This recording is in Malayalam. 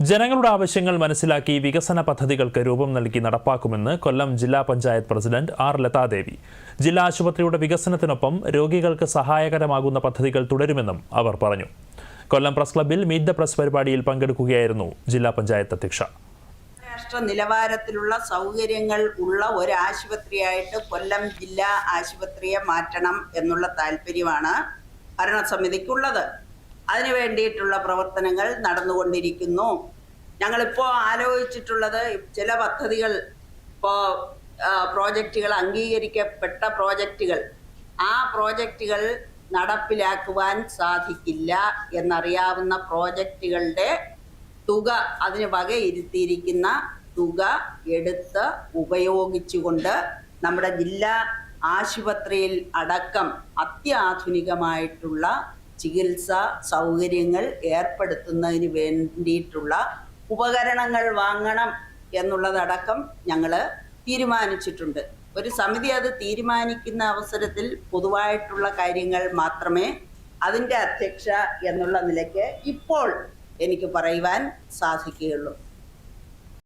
ജനങ്ങളുടെ ആവശ്യങ്ങൾ മനസ്സിലാക്കി വികസന പദ്ധതികൾക്ക് രൂപം നൽകി നടപ്പാക്കുമെന്ന് കൊല്ലം ജില്ലാ പഞ്ചായത്ത് പ്രസിഡന്റ് ആർ ലതാദേവി. ജില്ലാ ആശുപത്രിയുടെ വികസനത്തിനൊപ്പം രോഗികൾക്ക് സഹായകരമാകുന്ന പദ്ധതികൾ തുടരുമെന്നും അവർ പറഞ്ഞു. കൊല്ലം പ്രസ് ക്ലബിൽ മീറ്റ് ദ പ്രസ് പരിപാടിയിൽ പങ്കെടുക്കുകയായിരുന്നു ജില്ലാ പഞ്ചായത്ത് അധ്യക്ഷ. രാഷ്ട്ര നിലവാരത്തിലുള്ള സൗകര്യങ്ങൾ ഉള്ള ഒരു ആശുപത്രിയായിട്ട് കൊല്ലം ജില്ലാ ആശുപത്രിയെ മാറ്റണം എന്നുള്ള താല്പര്യമാണ് ഭരണസമിതിക്കുള്ളത്. അതിനു വേണ്ടിയിട്ടുള്ള പ്രവർത്തനങ്ങൾ നടന്നുകൊണ്ടിരിക്കുന്നു. ഞങ്ങളിപ്പോൾ ആലോചിച്ചിട്ടുള്ളത് ചില പദ്ധതികൾ ഇപ്പോൾ പ്രോജക്റ്റുകൾ അംഗീകരിക്കപ്പെട്ട പ്രോജക്റ്റുകൾ. ആ പ്രോജക്റ്റുകൾ നടപ്പിലാക്കുവാൻ സാധിക്കില്ല എന്നറിയാവുന്ന പ്രോജക്റ്റുകളുടെ തുക അതിന് വകയിരുത്തിയിരിക്കുന്ന തുക എടുത്ത് ഉപയോഗിച്ചുകൊണ്ട് നമ്മുടെ ജില്ലാ ആശുപത്രിയിൽ അടക്കം അത്യാധുനികമായിട്ടുള്ള ചികിത്സാ സൗകര്യങ്ങൾ ഏർപ്പെടുത്തുന്നതിന് വേണ്ടിയിട്ടുള്ള ഉപകരണങ്ങൾ വാങ്ങണം എന്നുള്ളതടക്കം ഞങ്ങൾ തീരുമാനിച്ചിട്ടുണ്ട്. ഒരു സമിതി അത് തീരുമാനിക്കുന്ന അവസരത്തിൽ പൊതുവായിട്ടുള്ള കാര്യങ്ങൾ മാത്രമേ അതിന്റെ അധ്യക്ഷ എന്നുള്ള നിലയ്ക്ക് ഇപ്പോൾ എനിക്ക് പറയുവാൻ സാധിക്കുകയുള്ളൂ.